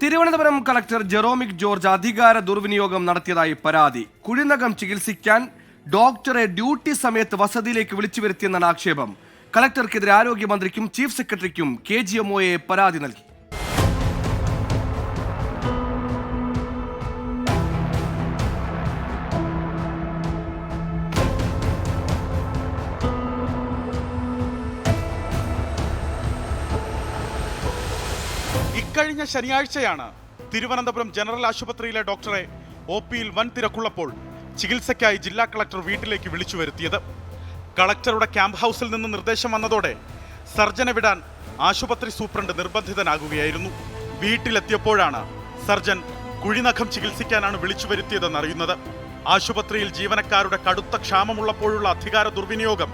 Thiruvananthapuram collector Jeromic George അധികാര ദുർവിനിയോഗം നടത്തിയതായി പരാതി. കുഴിനകം ചികിത്സിക്കാൻ ഡോക്ടറെ ഡ്യൂട്ടി സമയത്ത് വസതിയിലേക്ക് വിളിച്ചു വരുത്തിയെന്നാണ് ആക്ഷേപം. കളക്ടർക്കെതിരെ ആരോഗ്യമന്ത്രിക്കും ചീഫ് സെക്രട്ടറിക്കും കെ ജി എം പരാതി നൽകി. ഇക്കഴിഞ്ഞ ശനിയാഴ്ചയാണ് തിരുവനന്തപുരം ജനറൽ ആശുപത്രിയിലെ ഡോക്ടറെ ഒ പിയിൽ വൻ തിരക്കുള്ളപ്പോൾ ചികിത്സയ്ക്കായി ജില്ലാ കളക്ടർ വീട്ടിലേക്ക് വിളിച്ചു വരുത്തിയത്. കളക്ടറുടെ ക്യാമ്പ് ഹൗസിൽ നിന്ന് നിർദ്ദേശം വന്നതോടെ സർജനെ വിടാൻ ആശുപത്രി സൂപ്രണ്ട് നിർബന്ധിതനാകുകയായിരുന്നു. വീട്ടിലെത്തിയപ്പോഴാണ് സർജൻ കുഴിനഖം ചികിത്സിക്കാനാണ് വിളിച്ചു വരുത്തിയതെന്ന് അറിയുന്നത് ആശുപത്രിയിൽ ജീവനക്കാരുടെ കടുത്ത ക്ഷാമമുള്ളപ്പോഴുള്ള അധികാര ദുർവിനിയോഗം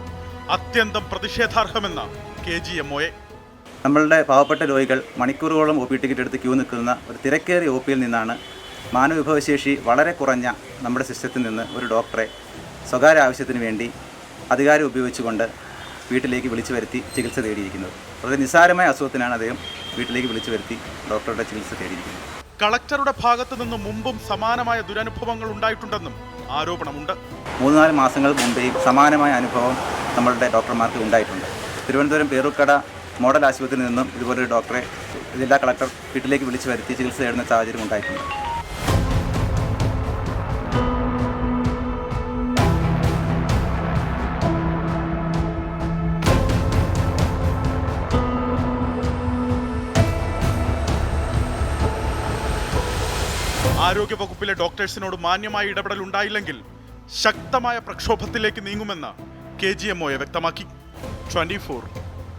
അത്യന്തം പ്രതിഷേധാർഹമെന്ന് കെ ജി എം ഒയെ നമ്മളുടെ പാവപ്പെട്ട രോഗികൾ മണിക്കൂറുകളോളം ഒ പി ടിക്കറ്റ് എടുത്ത് ക്യൂ നിൽക്കുന്ന ഒരു തിരക്കേറിയ ഒ പിയിൽ നിന്നാണ് മാനവവിഭവശേഷി വളരെ കുറഞ്ഞ നമ്മുടെ സിസ്റ്റത്തിൽ നിന്ന് ഒരു ഡോക്ടറെ സ്വകാര്യ ആവശ്യത്തിന് വേണ്ടി അധികാരം ഉപയോഗിച്ചുകൊണ്ട് വീട്ടിലേക്ക് വിളിച്ചു വരുത്തി ചികിത്സ തേടിയിരിക്കുന്നത്. വളരെ നിസ്സാരമായ അസുഖത്തിനാണ് അദ്ദേഹം വീട്ടിലേക്ക് വിളിച്ചു വരുത്തി ഡോക്ടറുടെ ചികിത്സ തേടിയിരിക്കുന്നത്. കളക്ടറുടെ ഭാഗത്തു നിന്നും മുമ്പും സമാനമായ ദുരനുഭവങ്ങൾ ഉണ്ടായിട്ടുണ്ടെന്നും ആരോപണമുണ്ട്. മൂന്ന് നാല് മാസങ്ങൾ മുമ്പേയും സമാനമായ അനുഭവം നമ്മളുടെ ഡോക്ടർമാർക്ക് ഉണ്ടായിട്ടുണ്ട്. തിരുവനന്തപുരം പേരൂർക്കട മോഡൽ ആശുപത്രിയിൽ നിന്നും ഇതുപോലൊരു ഡോക്ടറെ ജില്ലാ കളക്ടർ വീട്ടിലേക്ക് വിളിച്ചു വരുത്തി ചികിത്സ തേടുന്ന സാഹചര്യം ഉണ്ടായിട്ടുണ്ട്. ആരോഗ്യ വകുപ്പിലെ ഡോക്ടേഴ്സിനോട് മാന്യമായ ഇടപെടൽ ഉണ്ടായില്ലെങ്കിൽ ശക്തമായ പ്രക്ഷോഭത്തിലേക്ക് നീങ്ങുമെന്ന് കെ ജി എം വ്യക്തമാക്കി. ട്വന്റി